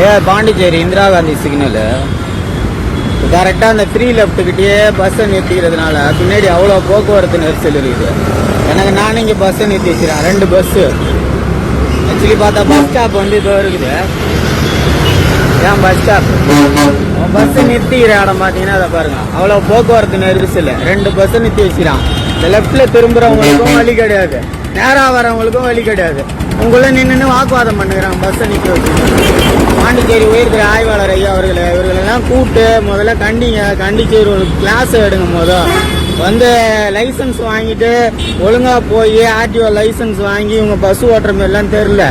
ஏ Pondicherry Indira Gandhi signal கரெக்டாக அந்த free லெஃப்ட்டுக்கிட்டே பஸ்ஸை நிறுத்திக்கிறதுனால பின்னாடி அவ்வளோ போக்குவரத்து நெரிசல் இருக்குது. எனக்கு நானும் இங்கே பஸ்ஸை நிறுத்தி வச்சுக்கிறேன். ரெண்டு பஸ்ஸு ஆக்சுவலி பார்த்தா பஸ் ஸ்டாப் வந்து இதோ இருக்குது. ஏன் பஸ் ஸ்டாப் பஸ் நிறுத்திக்கிற இடம் பார்த்தீங்கன்னா அதை பாருங்க. அவ்வளோ போக்குவரத்து நெரிசல். ரெண்டு பஸ்ஸை நிறுத்தி வச்சுக்கிறான். இந்த லெஃப்ட்டில் திரும்புகிறவங்களுக்கும் வழி கிடையாது. நேராக வரவங்களுக்கும் வழி கிடையாது. உங்களை நின்று வாக்குவாதம் பண்ணுகிறாங்க பஸ்ஸை நிற்க வச்சு பாண்டிச்சேரி உயர்திற ஆய்வாளர் ஐயா அவர்களை இவர்களெல்லாம் கூப்பிட்டு முதல்ல கண்டிங்க கண்டிச்சு ஒரு கிளாஸ் எடுங்க முதல். வந்து லைசன்ஸ் வாங்கிட்டு ஒழுங்காக போய் ஆர்டிஓ லைசன்ஸ் வாங்கி இவங்க பஸ் ஓட்டுற மாதிரிலாம் தெரில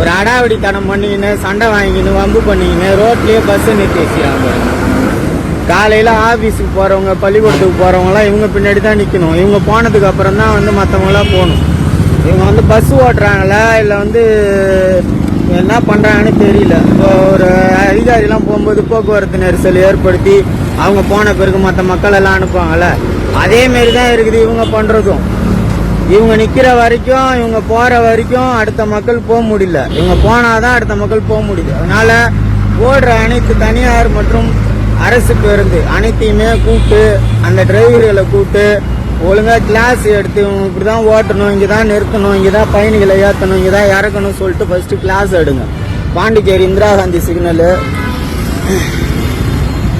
ஒரு அடாவடி தனம் பண்ணிக்கின்னு சண்டை வாங்கிக்கின்னு வம்பு பண்ணிக்கின்னு ரோட்லேயே பஸ்ஸை நிறுத்தி வச்சுக்கிறாங்க காலையில் ஆஃபீஸுக்கு போகிறவங்க பள்ளிக்கூடத்துக்கு போகிறவங்களாம் இவங்க பின்னாடி தான் நிற்கணும் இவங்க போனதுக்கு அப்புறம் தான் வந்து மற்றவங்களாம் போகணும். இவங்க வந்து பஸ் ஓட்டுறாங்களா? இல்லை வந்து என்ன பண்ணுறாங்கன்னு தெரியல. இப்போ ஒரு அதிகாரிலாம் போகும்போது போக்குவரத்து நெரிசல் ஏற்படுத்தி அவங்க போன பிறகு மற்ற மக்கள் எல்லாம் அனுப்புவாங்கல்ல? அதே மாரி தான் இருக்குது இவங்க பண்ணுறதும் இவங்க நிற்கிற வரைக்கும் இவங்க போகிற வரைக்கும் அடுத்த மக்கள் போக முடியல. இவங்க போனால் தான் அடுத்த மக்கள் போக முடியுது. அதனால் ஓடுற அனைத்து தனியார் மற்றும் அரசு பேருந்து அனைத்தையுமே கூப்பிட்டு அந்த டிரைவர்களை கூப்பிட்டு ஒழுங்காக கிளாஸ் எடுத்து இவங்க இப்படிதான் ஓட்டணும் இங்கே தான் நிறுத்தணும் இங்கே தான் பயணிகளை ஏற்றணும் இங்கே தான் இறக்கணும் சொல்லிட்டு ஃபஸ்ட்டு கிளாஸ் எடுங்க. பாண்டிச்சேரி இந்திரா காந்தி சிக்னலு